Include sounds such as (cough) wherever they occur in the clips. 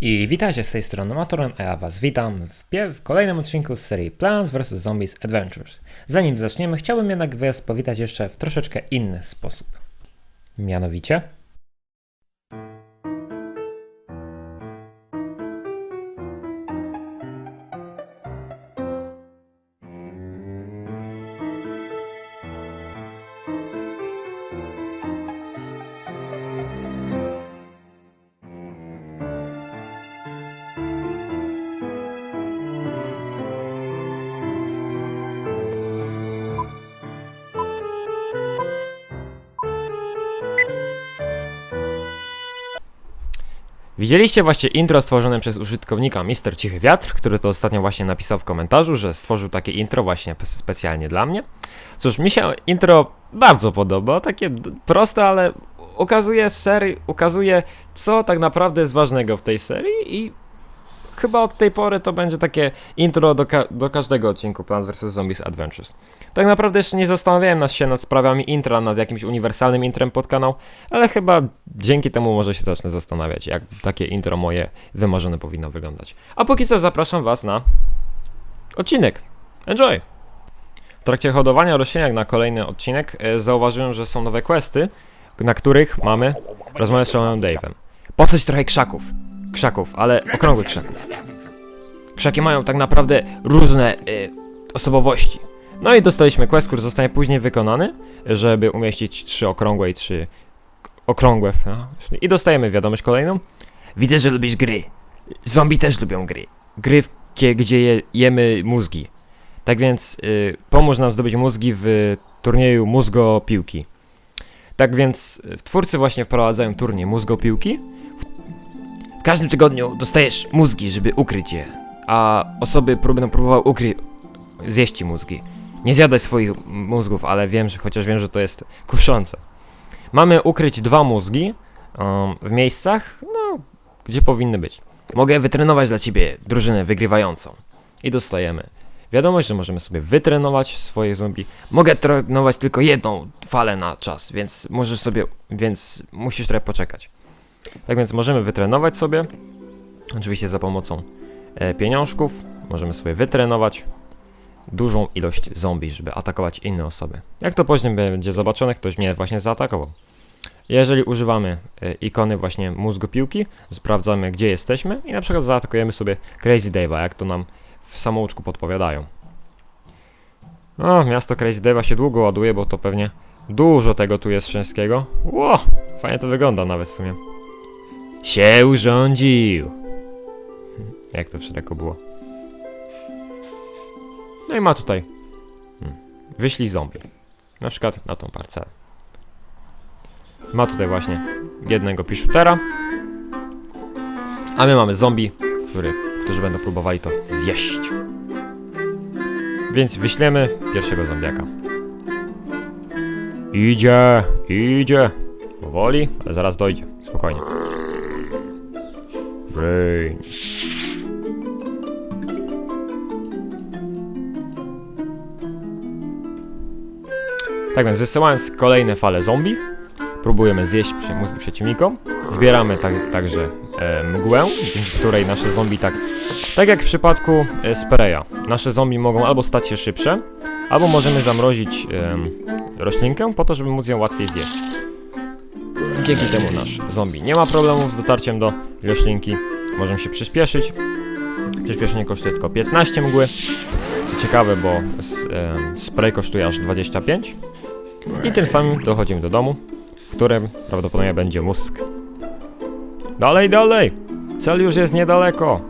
I witajcie z tej strony Matoran, a ja was witam w, w kolejnym odcinku z serii Plants vs. Zombies Adventures. Zanim zaczniemy, chciałbym jednak was powitać jeszcze w troszeczkę inny sposób. Mianowicie... Widzieliście właśnie intro stworzone przez użytkownika Mister Cichy Wiatr, który to ostatnio właśnie napisał w komentarzu, że stworzył takie intro właśnie pe- specjalnie dla mnie. Cóż, mi się intro bardzo podoba, takie proste, ale ukazuje serii, ukazuje co tak naprawdę jest ważnego w tej serii i chyba od tej pory to będzie takie intro do, ka- do każdego odcinku Plants vs. Zombies Adventures. Tak naprawdę jeszcze nie zastanawiałem nas się nad sprawami intra, nad jakimś uniwersalnym intrem pod kanał, ale chyba dzięki temu może się zacznę zastanawiać, jak takie intro moje wymarzone powinno wyglądać. A póki co zapraszam Was na odcinek. Enjoy! W trakcie hodowania roślinek na kolejny odcinek e, zauważyłem, że są nowe questy, na których mamy rozmawiać z Dave'em. Po coś trochę krzaków. Krzaków, ale okrągłych krzaków. Krzaki mają tak naprawdę różne e, osobowości. No i dostaliśmy quest, który zostanie później wykonany, żeby umieścić trzy okrągłe i trzy okrągłe. No. I dostajemy wiadomość kolejną. Widzę, że lubisz gry. Zombie też lubią gry. Gry, gdzie je, jemy mózgi. Tak więc y, pomóż nam zdobyć mózgi w turnieju mózgopiłki. Tak więc y, twórcy właśnie wprowadzają turniej mózgopiłki. W każdym tygodniu dostajesz mózgi, żeby ukryć je. A osoby będą próbowały ukryć, zjeść ci mózgi. Nie zjadaj swoich mózgów, ale wiem, że chociaż wiem, że to jest kuszące. Mamy ukryć dwa mózgi um, w miejscach, no, gdzie powinny być. Mogę wytrenować dla ciebie drużynę wygrywającą. I dostajemy wiadomość, że możemy sobie wytrenować swoje zombie. Mogę trenować tylko jedną falę na czas, więc możesz sobie, więc musisz trochę poczekać. Tak więc możemy wytrenować sobie, oczywiście za pomocą e, pieniążków, możemy sobie wytrenować dużą ilość zombie, żeby atakować inne osoby. Jak to później będzie zobaczone, ktoś mnie właśnie zaatakował. Jeżeli używamy e, ikony właśnie mózgopiłki, sprawdzamy gdzie jesteśmy i na przykład zaatakujemy sobie Crazy Dave'a, jak to nam w samouczku podpowiadają. O, miasto Crazy Dave'a się długo ładuje, bo to pewnie dużo tego tu jest wszystkiego. Ło, fajnie to wygląda nawet w sumie. Się urządził. Jak to w Shreku było. No i ma tutaj. Hmm. Wyślij zombie. Na przykład na tą parcelę. Ma tutaj właśnie jednego piszutera. A my mamy zombie, który, którzy będą próbowali to zjeść. Więc wyślemy pierwszego zombiaka. Idzie, idzie. Powoli, ale zaraz dojdzie. Spokojnie. Brain. Tak więc wysyłając kolejne fale zombie, próbujemy zjeść mózgi przeciwnikom. Zbieramy tak, także e, mgłę, dzięki której nasze zombie tak, tak jak w przypadku e, nasze zombie mogą albo stać się szybsze, albo możemy zamrozić em, roślinkę po to, żeby móc ją łatwiej zjeść. Dzięki temu nasz zombie nie ma problemów z dotarciem do roślinki, możemy się przyspieszyć. Przyspieszenie kosztuje tylko 15 mgły. Co ciekawe, bo spray kosztuje aż 25. I tym samym dochodzimy do domu, w którym prawdopodobnie będzie mózg. Dalej, dalej! Cel już jest niedaleko.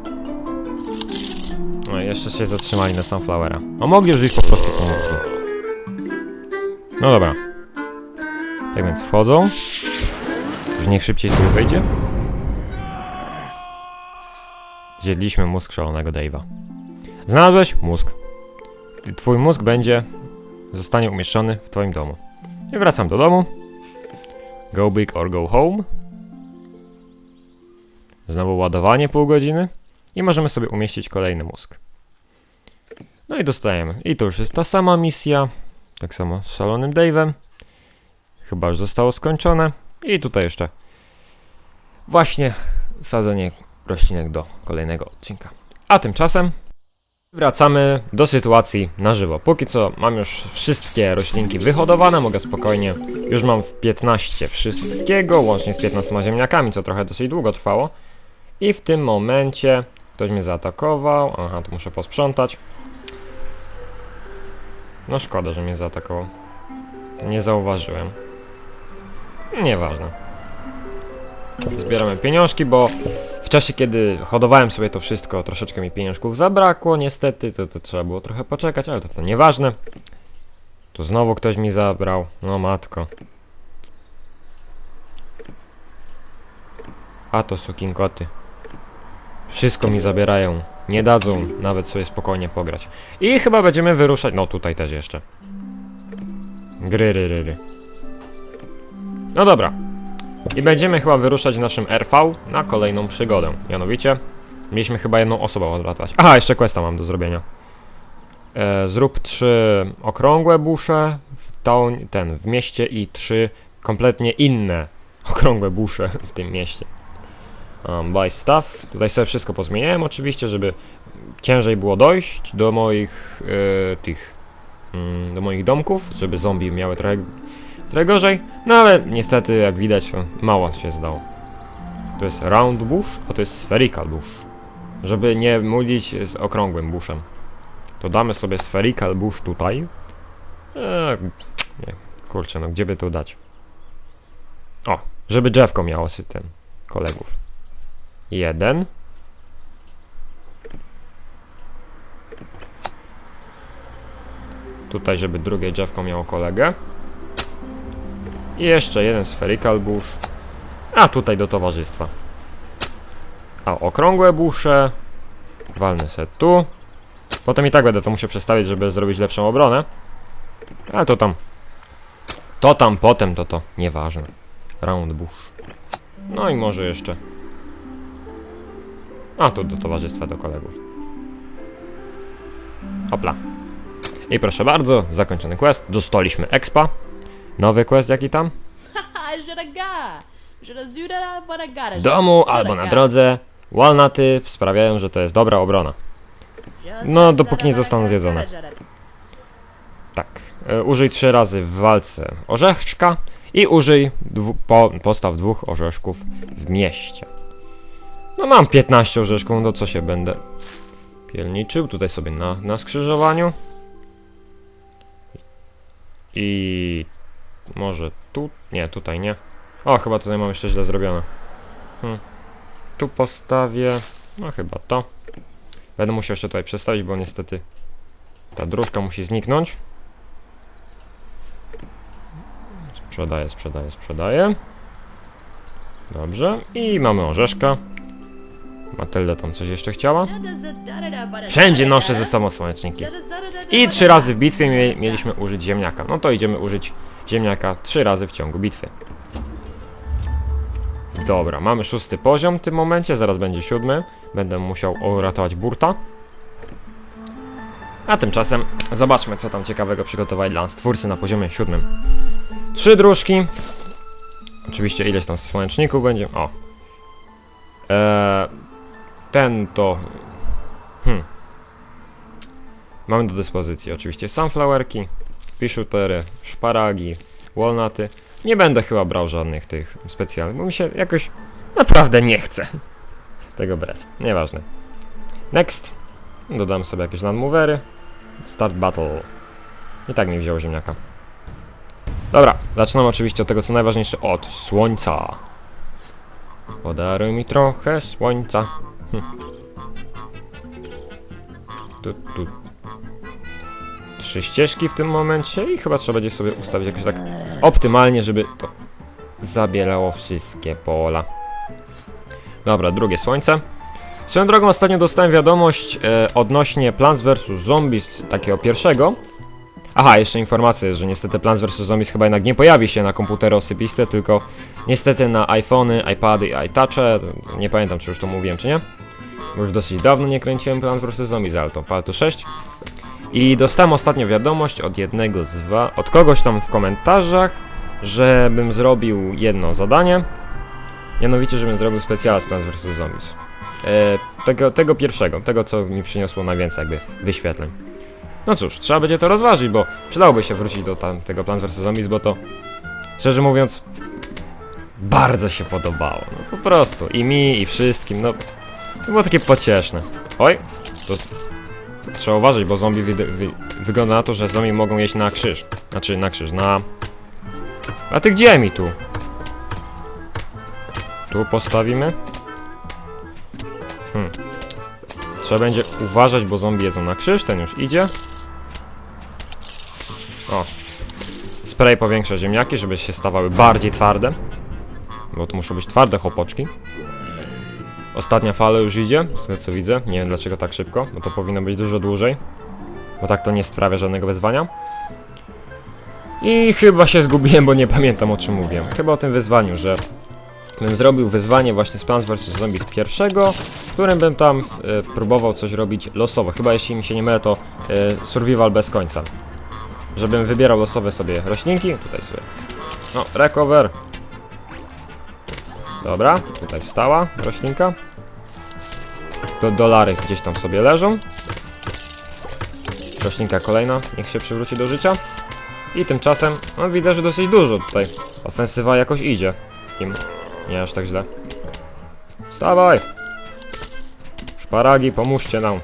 No jeszcze się zatrzymali na Sunflowera. A mogli już iść po prostu po mózgu. No dobra. Tak więc wchodzą. Niech szybciej sobie wejdzie. Zjedliśmy mózg szalonego Dave'a. Znalazłeś mózg. Twój mózg będzie zostanie umieszczony w twoim domu. I wracam do domu. Go big or go home. Znowu ładowanie pół godziny. I możemy sobie umieścić kolejny mózg. No i dostajemy. I to już jest ta sama misja. Tak samo z szalonym Dave'em. Chyba już zostało skończone. I tutaj jeszcze właśnie sadzenie roślinek do kolejnego odcinka. A tymczasem wracamy do sytuacji na żywo. Póki co mam już wszystkie roślinki wyhodowane, mogę spokojnie. Już mam w 15 wszystkiego, łącznie z 15 ziemniakami, co trochę dosyć długo trwało. I w tym momencie ktoś mnie zaatakował. Aha, tu muszę posprzątać. No szkoda, że mnie zaatakował. Nie zauważyłem. Nieważne. Zbieramy pieniążki, bo w czasie, kiedy hodowałem sobie to wszystko, troszeczkę mi pieniążków zabrakło, niestety, to, to trzeba było trochę poczekać, ale to, to nieważne. Tu znowu ktoś mi zabrał, no matko. A to sukinkoty. Wszystko mi zabierają, nie dadzą nawet sobie spokojnie pograć. I chyba będziemy wyruszać, no tutaj też jeszcze. Gry, ry, ry, ry. No dobra. I będziemy chyba wyruszać naszym RV na kolejną przygodę. Mianowicie, mieliśmy chyba jedną osobę odratować. Aha, jeszcze questa mam do zrobienia. E, zrób trzy okrągłe busze w town, ten, w mieście i trzy kompletnie inne (laughs) okrągłe busze w tym mieście. Um, buy stuff. Tutaj sobie wszystko pozmieniałem oczywiście, żeby ciężej było dojść do moich e, tych mm, do moich domków, żeby zombie miały trochę trochę gorzej, no ale niestety, jak widać, mało się zdało. To jest round bush, a to jest spherical bush. Żeby nie mylić z okrągłym bushem. To damy sobie spherical bush tutaj. Eee, nie, kurczę, no gdzie by to dać? O, żeby drzewko miało sy ten kolegów. Jeden. Tutaj, żeby drugie drzewko miało kolegę. I jeszcze jeden spherical bush. A tutaj do towarzystwa. A okrągłe busze. Walnę se tu. Potem i tak będę to musiał przestawić, żeby zrobić lepszą obronę. Ale to tam. To tam potem to to. Nieważne. Round bush. No i może jeszcze. A tu do towarzystwa do kolegów. Hopla. I proszę bardzo, zakończony quest. Dostaliśmy expa. Nowy quest jaki tam? (laughs) W domu albo na drodze. Walnuty sprawiają, że to jest dobra obrona. No, dopóki nie zostaną zjedzone. Tak. E, użyj trzy razy w walce orzeszczka i użyj dwu, po, postaw dwóch orzeszków w mieście. No mam 15 orzeszków, no co się będę pielniczył tutaj sobie na, na skrzyżowaniu. I może tu? Nie, tutaj nie. O, chyba tutaj mam jeszcze źle zrobione. Hmm. Tu postawię. No chyba to. Będę musiał jeszcze tutaj przestawić, bo niestety ta dróżka musi zniknąć. Sprzedaję, sprzedaję, sprzedaję. Dobrze. I mamy orzeszka. Matylda tam coś jeszcze chciała. Wszędzie noszę ze sobą słoneczniki. I trzy razy w bitwie mie mieliśmy użyć ziemniaka. No to idziemy użyć ziemniaka trzy razy w ciągu bitwy. Dobra, mamy szósty poziom w tym momencie, zaraz będzie siódmy. Będę musiał uratować burta. A tymczasem zobaczmy, co tam ciekawego przygotowali dla nas twórcy na poziomie siódmym. Trzy dróżki. Oczywiście ileś tam słoneczników będzie. O. Eee, ten to... Hmm. Mamy do dyspozycji oczywiście sunflowerki, piszutery, szparagi, walnuty. Nie będę chyba brał żadnych tych specjalnych, bo mi się jakoś naprawdę nie chce (laughs) tego brać. Nieważne. Next. Dodam sobie jakieś landmovery. Start battle. I tak nie wziął ziemniaka. Dobra, zaczynam oczywiście od tego co najważniejsze, od słońca. Podaruj mi trochę słońca. Hm. Tu, tu. Trzy ścieżki w tym momencie i chyba trzeba będzie sobie ustawić jakoś tak optymalnie, żeby to zabierało wszystkie pola. Dobra, drugie słońce. Swoją drogą ostatnio dostałem wiadomość e, odnośnie Plants vs Zombies, takiego pierwszego. Aha, jeszcze informacja, że niestety Plants vs Zombies chyba jednak nie pojawi się na komputery osypiste, tylko niestety na iPhony, iPady i iTouche. Nie pamiętam, czy już to mówiłem, czy nie. Już dosyć dawno nie kręciłem Plants vs Zombies, ale to Paltu 6. I dostałem ostatnio wiadomość od jednego z wa- od kogoś tam w komentarzach, żebym zrobił jedno zadanie. Mianowicie, żebym zrobił specjal z Plants vs. Zombies. E, tego, tego pierwszego, tego co mi przyniosło najwięcej jakby wyświetleń. No cóż, trzeba będzie to rozważyć, bo przydałoby się wrócić do tam, tego Plants vs. Zombies, bo to szczerze mówiąc bardzo się podobało. No po prostu. I mi, i wszystkim, no to było takie pocieszne. Oj, to trzeba uważać, bo zombie wy, wy, wygląda na to, że zombie mogą jeść na krzyż. Znaczy na krzyż, na... A ty gdzie mi tu? Tu postawimy. Hmm. Trzeba będzie uważać, bo zombie jedzą na krzyż, ten już idzie. O. Spray powiększa ziemniaki, żeby się stawały bardziej twarde. Bo to muszą być twarde chłopoczki. Ostatnia fala już idzie, z tego co widzę. Nie wiem dlaczego tak szybko, bo to powinno być dużo dłużej. Bo tak to nie sprawia żadnego wyzwania. I chyba się zgubiłem, bo nie pamiętam o czym mówiłem. Chyba o tym wyzwaniu, że bym zrobił wyzwanie właśnie z Plants vs Zombies pierwszego, w którym bym tam e, próbował coś robić losowo. Chyba jeśli mi się nie mylę, to e, survival bez końca. Żebym wybierał losowe sobie roślinki. Tutaj sobie. No, recover. Dobra, tutaj wstała roślinka. Do dolary gdzieś tam sobie leżą. Roślinka kolejna, niech się przywróci do życia. I tymczasem, no widzę, że dosyć dużo tutaj. Ofensywa jakoś idzie. Im. Nie aż tak źle. Wstawaj! Szparagi, pomóżcie nam. (laughs)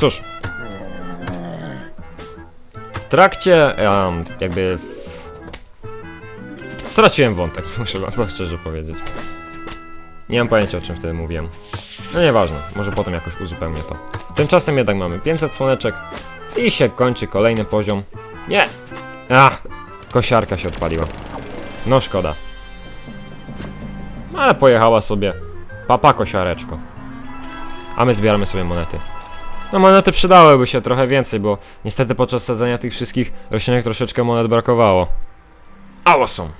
Cóż. W trakcie, em, jakby w Straciłem wątek, (laughs) muszę wam szczerze powiedzieć. Nie mam pojęcia o czym wtedy mówiłem. No nieważne, może potem jakoś uzupełnię to. Tymczasem jednak mamy 500 słoneczek i się kończy kolejny poziom. Nie! Ach! Kosiarka się odpaliła. No szkoda. No ale pojechała sobie. Papa kosiareczko. A my zbieramy sobie monety. No monety przydałyby się trochę więcej, bo niestety podczas sadzenia tych wszystkich roślinek troszeczkę monet brakowało. Awesome.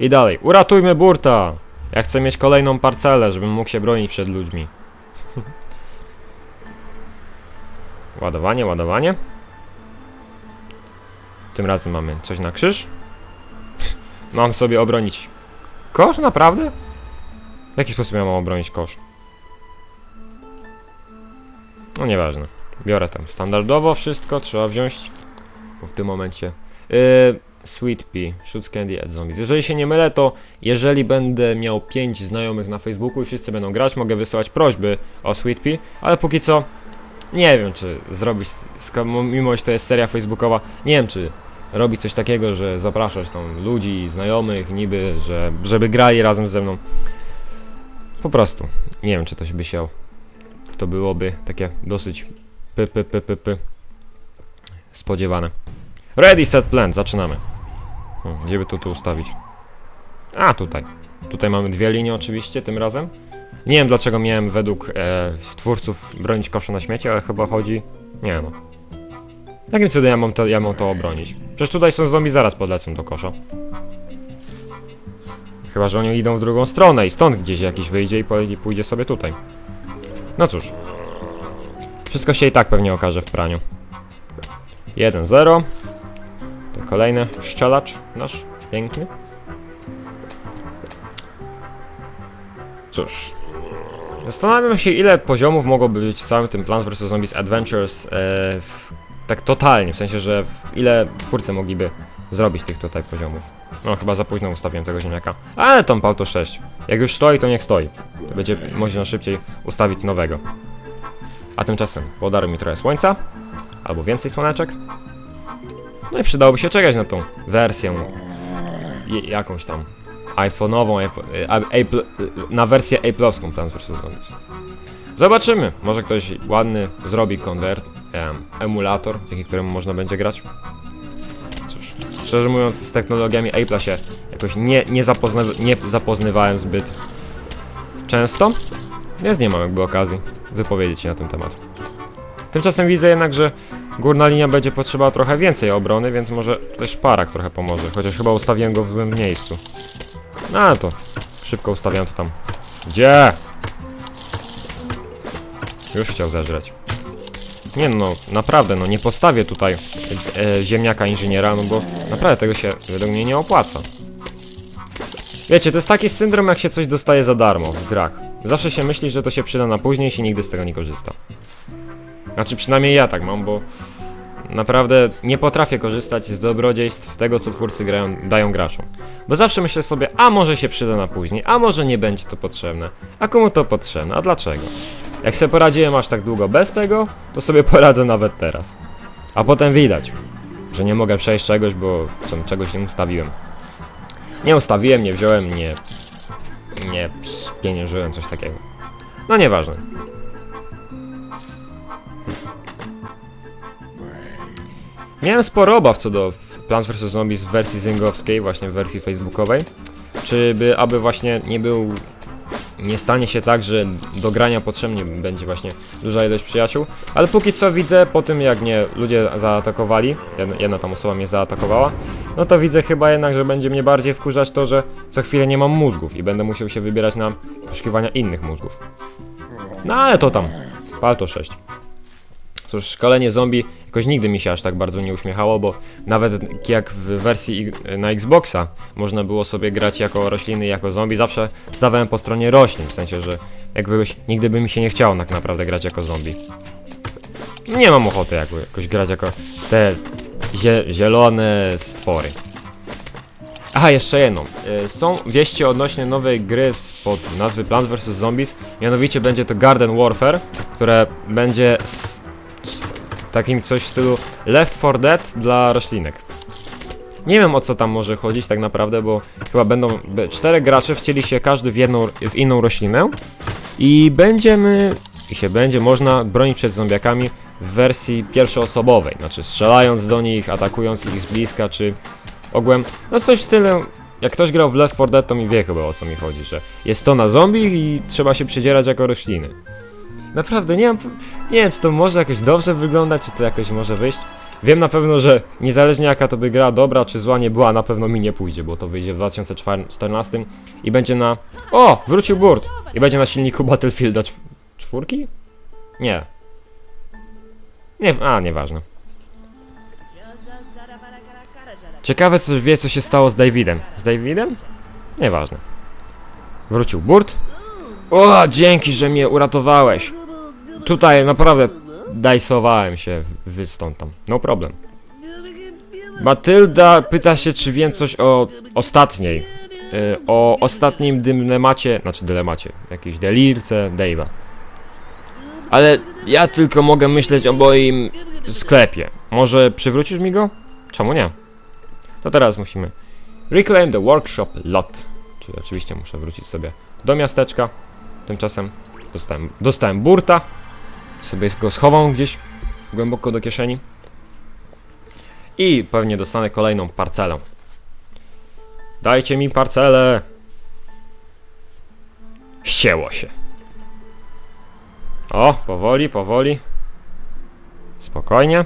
I dalej. Uratujmy burta! Ja chcę mieć kolejną parcelę, żebym mógł się bronić przed ludźmi. (laughs) ładowanie, ładowanie. Tym razem mamy coś na krzyż. (laughs) mam sobie obronić kosz? Naprawdę? W jaki sposób ja mam obronić kosz? No nieważne. Biorę tam standardowo wszystko, trzeba wziąć. Bo w tym momencie... Yy, Sweet Pea, Shoots Candy at Zombies. Jeżeli się nie mylę, to jeżeli będę miał 5 znajomych na Facebooku i wszyscy będą grać, mogę wysyłać prośby o Sweet Pea, ale póki co nie wiem, czy zrobić, mimo że to jest seria facebookowa, nie wiem, czy robić coś takiego, że zapraszać tam ludzi, znajomych, niby, że, żeby grali razem ze mną. Po prostu. Nie wiem, czy to się by się to byłoby takie dosyć py, py, py, py, py. spodziewane. Ready, set, plan, zaczynamy. Hmm, gdzie by tu, tu ustawić? A, tutaj. Tutaj mamy dwie linie oczywiście tym razem. Nie wiem dlaczego miałem według e, twórców bronić kosza na śmieci, ale chyba chodzi... Nie wiem. Jakim cudem ja mam, to, ja mam to obronić? Przecież tutaj są zombie, zaraz podlecą do kosza. Chyba, że oni idą w drugą stronę i stąd gdzieś jakiś wyjdzie i pójdzie sobie tutaj. No cóż. Wszystko się i tak pewnie okaże w praniu. 1-0. Kolejny szczelacz nasz, piękny. Cóż. Zastanawiam się, ile poziomów mogłoby być w całym tym Plants vs. Zombies Adventures e, w, tak totalnie, w sensie, że w, ile twórcy mogliby zrobić tych tutaj poziomów. No, chyba za późno ustawiłem tego ziemniaka. Ale tam pal to 6. Jak już stoi, to niech stoi. To będzie można szybciej ustawić nowego. A tymczasem podaruj mi trochę słońca, albo więcej słoneczek. No i przydałoby się czekać na tą wersję jakąś tam iPhone'ową, Apple- a- Apple, na wersję Apple'owską Plants vs. Zombies. Zobaczymy, może ktoś ładny zrobi konwert, em, emulator, dzięki któremu można będzie grać. Cóż, szczerze mówiąc z technologiami Apple'a się jakoś nie, nie, zapozna, nie zapoznawałem zbyt często, więc nie mam jakby okazji wypowiedzieć się na ten temat. Tymczasem widzę jednak, że górna linia będzie potrzebowała trochę więcej obrony, więc może też parak trochę pomoże, chociaż chyba ustawiłem go w złym miejscu. No to szybko ustawiam to tam. Gdzie? Już chciał zeżreć. Nie no, naprawdę, no nie postawię tutaj e, ziemniaka inżyniera, no bo naprawdę tego się według mnie nie opłaca. Wiecie, to jest taki syndrom, jak się coś dostaje za darmo w grach. Zawsze się myśli, że to się przyda na później i nigdy z tego nie korzysta. Znaczy, przynajmniej ja tak mam, bo naprawdę nie potrafię korzystać z dobrodziejstw tego, co twórcy grają, dają graczom. Bo zawsze myślę sobie, a może się przyda na później, a może nie będzie to potrzebne. A komu to potrzebne? A dlaczego? Jak sobie poradziłem aż tak długo bez tego, to sobie (laughs) poradzę nawet teraz. A potem widać, że nie mogę przejść czegoś, bo czegoś nie ustawiłem. Nie ustawiłem, nie wziąłem, nie... Nie pieniężyłem, coś takiego. No nieważne. Miałem sporo obaw co do Plants vs Zombies w wersji zyngowskiej, właśnie w wersji facebookowej. Czy by, aby właśnie nie był... Nie stanie się tak, że do grania potrzebnie będzie właśnie duża ilość przyjaciół. Ale póki co widzę, po tym jak mnie ludzie zaatakowali, jedna, jedna tam osoba mnie zaatakowała, no to widzę chyba jednak, że będzie mnie bardziej wkurzać to, że co chwilę nie mam mózgów i będę musiał się wybierać na poszukiwania innych mózgów. No ale to tam, palto 6. Cóż, szkolenie zombie jakoś nigdy mi się aż tak bardzo nie uśmiechało, bo nawet jak w wersji na Xboxa można było sobie grać jako rośliny, jako zombie, zawsze stawałem po stronie roślin, w sensie, że jakbyś nigdy by mi się nie chciało tak naprawdę grać jako zombie. Nie mam ochoty jakby jakoś grać jako te zie zielone stwory. Aha, jeszcze jedną. Y, Są wieści odnośnie nowej gry pod nazwy Plants vs Zombies. Mianowicie będzie to Garden Warfare, które będzie takim coś w stylu Left 4 Dead dla roślinek. Nie wiem o co tam może chodzić tak naprawdę, bo chyba będą czterech graczy wcieli się każdy w jedną, w inną roślinę i będziemy, i się będzie można bronić przed zombiakami w wersji pierwszoosobowej, znaczy strzelając do nich, atakując ich z bliska, czy ogółem, no coś w stylu, jak ktoś grał w Left 4 Dead, to mi wie chyba o co mi chodzi, że jest to na zombie i trzeba się przedzierać jako rośliny. Naprawdę, nie mam, nie wiem, czy to może jakoś dobrze wyglądać, czy to jakoś może wyjść. Wiem na pewno, że niezależnie jaka to by gra, dobra czy zła nie była, na pewno mi nie pójdzie, bo to wyjdzie w 2014 i będzie na... O! Wrócił Burt! I będzie na silniku Battlefielda czw... czwórki? Nie. Nie, a, nieważne. Ciekawe, co wie, co się stało z Davidem. Z Davidem? Nieważne. Wrócił Burt. O, dzięki, że mnie uratowałeś. Tutaj naprawdę dajsowałem się wy stąd tam. No problem. Matylda pyta się, czy wiem coś o ostatniej. y, o ostatnim dylemacie, znaczy dylemacie, jakiejś delirce Dave'a. Ale ja tylko mogę myśleć o moim sklepie. Może przywrócisz mi go? Czemu nie? To teraz musimy reclaim the workshop lot. Czyli oczywiście muszę wrócić sobie do miasteczka. Tymczasem dostałem, dostałem burta. Sobie go schowam gdzieś głęboko do kieszeni. I pewnie dostanę kolejną parcelę. Dajcie mi parcelę! Ścięło się. O, powoli, powoli. Spokojnie.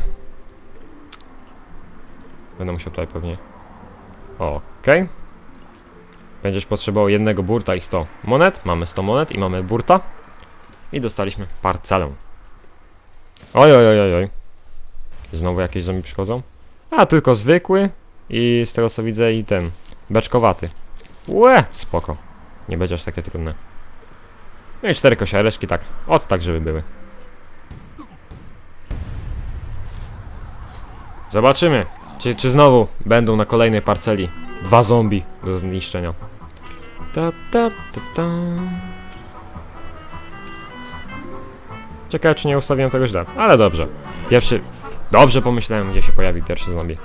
Będę musiał tutaj pewnie. Okej. Będziesz potrzebował jednego burta i 100 monet. Mamy 100 monet i mamy burta. I dostaliśmy parcelę. Oj, oj, oj, oj. Znowu jakieś zombie przychodzą? A, tylko zwykły. I z tego co widzę i ten. Beczkowaty. Łe, spoko. Nie będzie aż takie trudne. No i cztery kosiareczki, tak. Od tak, żeby były. Zobaczymy, czy, czy znowu będą na kolejnej parceli dwa zombie do zniszczenia. Ta, ta, ta, ta. Czy nie ustawiłem tego źle, ale dobrze. Pierwszy... Dobrze pomyślałem, gdzie się pojawi pierwszy zombie.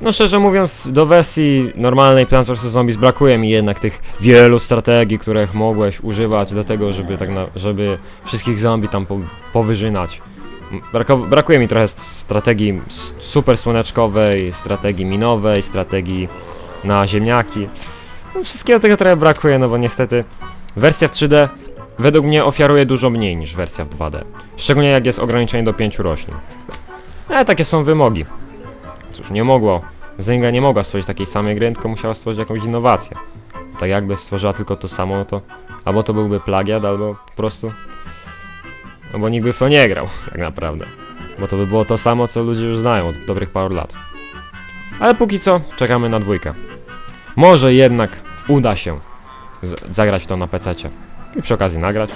No szczerze mówiąc, do wersji normalnej Plants vs Zombies brakuje mi jednak tych wielu strategii, których mogłeś używać do tego, żeby tak na, żeby wszystkich zombie tam po, powyżynać. Brako, brakuje mi trochę st- strategii super słoneczkowej, strategii minowej, strategii na ziemniaki. No, wszystkiego tego trochę brakuje, no bo niestety wersja w 3D według mnie ofiaruje dużo mniej niż wersja w 2D. Szczególnie jak jest ograniczenie do 5 roślin. Ale takie są wymogi. Cóż, nie mogło. Zynga nie mogła stworzyć takiej samej gry, tylko musiała stworzyć jakąś innowację. Tak jakby stworzyła tylko to samo, no to albo to byłby plagiat, albo po prostu... No bo nikt by w to nie grał, (laughs) tak naprawdę. Bo to by było to samo, co ludzie już znają od dobrych paru lat. Ale póki co, czekamy na dwójkę. Może jednak uda się zagrać to na PC i przy okazji nagrać.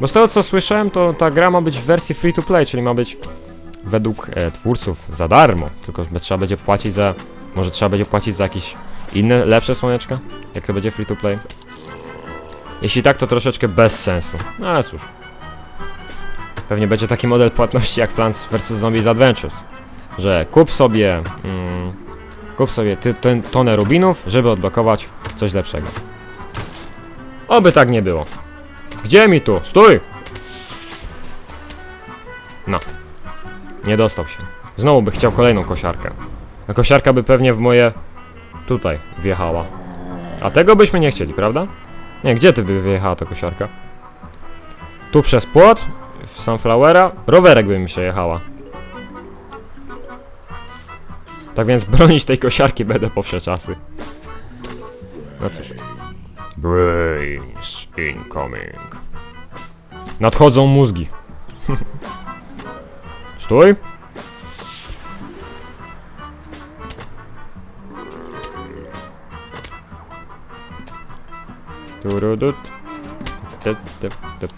Bo z tego co słyszałem, to ta gra ma być w wersji free to play, czyli ma być według e, twórców za darmo. Tylko trzeba będzie płacić za. Może trzeba będzie płacić za jakieś inne, lepsze słoneczka? Jak to będzie free to play? Jeśli tak, to troszeczkę bez sensu. No ale cóż. Pewnie będzie taki model płatności jak Plants vs Zombies Adventures. Że kup sobie. Mm, kup sobie ty, ten, tonę rubinów, żeby odblokować coś lepszego. Oby tak nie było. Gdzie mi tu? Stój! No. Nie dostał się. Znowu by chciał kolejną kosiarkę. A kosiarka by pewnie w moje... Tutaj wjechała. A tego byśmy nie chcieli, prawda? Nie, gdzie ty by wyjechała ta kosiarka? Tu przez płot, w Sunflowera, rowerek by mi przejechała. Tak więc bronić tej kosiarki będę po wsze czasy. No cóż. Brains incoming. Nadchodzą mózgi. Stój. Turudut. Typ, typ, typ.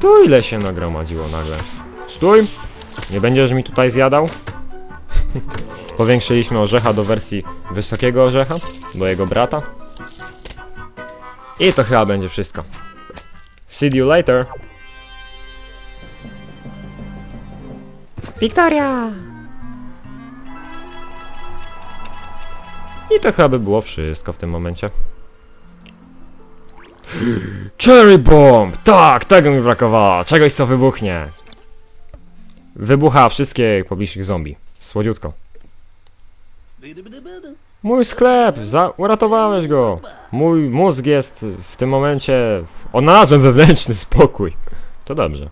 Tu ile się nagromadziło nagle. Stój! Nie będziesz mi tutaj zjadał? (laughs) Powiększyliśmy orzecha do wersji wysokiego orzecha, do jego brata. I to chyba będzie wszystko. See you later. Wiktoria! I to chyba by było wszystko w tym momencie. (gasps) Cherry Bomb! Tak, tego mi brakowało. Czegoś co wybuchnie. Wybucha wszystkie pobliższych zombie. Słodziutko. Mój sklep! Za uratowałeś go! Mój mózg jest w tym momencie... Odnalazłem wewnętrzny spokój. To dobrze.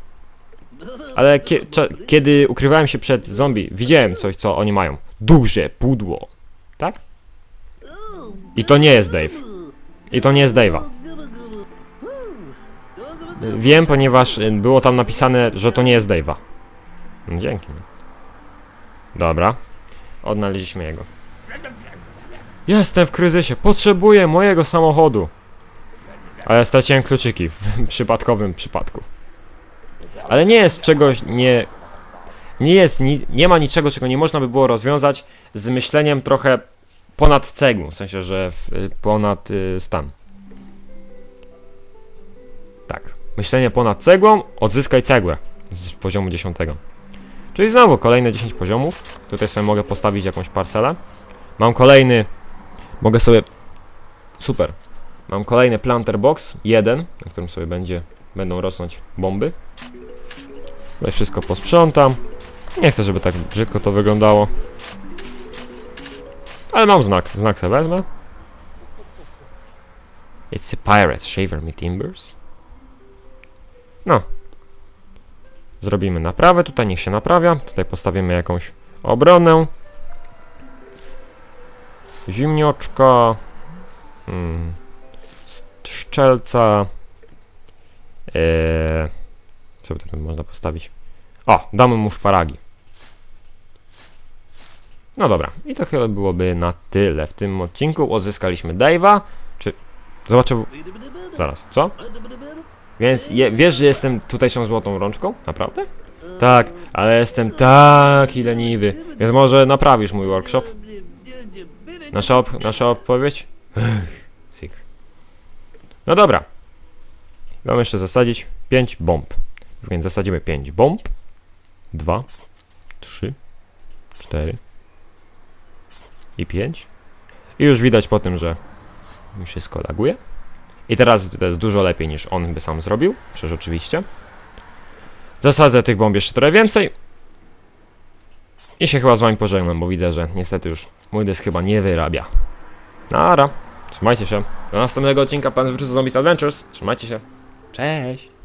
Ale kie kiedy ukrywałem się przed zombie, widziałem coś, co oni mają. Duże pudło. Tak? I to nie jest Dave. I to nie jest Dave'a. Wiem, ponieważ było tam napisane, że to nie jest Dave'a. No, Dzięki. Dobra. Odnaleźliśmy jego. Jestem w kryzysie. Potrzebuję mojego samochodu. Ale straciłem kluczyki w (laughs) przypadkowym przypadku. Ale nie jest czegoś nie. Nie jest. Ni, nie ma niczego, czego nie można by było rozwiązać z myśleniem trochę ponad cegłą. W sensie, że w, y, ponad y, stan. Tak. Myślenie ponad cegłą, odzyskaj cegłę z poziomu 10. Czyli znowu kolejne 10 poziomów. Tutaj sobie mogę postawić jakąś parcelę. Mam kolejny. Mogę sobie. Super. Mam kolejny planter box, jeden, na którym sobie będzie, będą rosnąć bomby. Tutaj wszystko posprzątam. Nie chcę, żeby tak brzydko to wyglądało. Ale mam znak, znak sobie wezmę. It's a pirate, shaver me timbers. No. Zrobimy naprawę, tutaj niech się naprawia. Tutaj postawimy jakąś obronę. Zimnioczka. Mm, szczelca. Eee, co by tu można postawić? O, damy mu szparagi. No dobra, i to chyba byłoby na tyle w tym odcinku. Odzyskaliśmy Dave'a. Czy. Zobaczę. Zaraz, co? Więc je, wiesz, że jestem tutejszą złotą rączką? Naprawdę? Tak, ale jestem taki leniwy. Więc może naprawisz mój workshop? Nasza, op nasza odpowiedź? Sick. No dobra. Mam jeszcze zasadzić 5 bomb. Więc zasadzimy 5 bomb. 2, 3, 4 i 5. I już widać po tym, że mi wszystko laguje. I teraz to jest dużo lepiej niż on by sam zrobił, przecież oczywiście. Zasadzę tych bomb jeszcze trochę więcej. I się chyba z wami pożegnam, bo widzę, że niestety już mój dysk chyba nie wyrabia. Nara. Trzymajcie się. Do następnego odcinka Plants vs Zombies Adventures. Trzymajcie się. Cześć.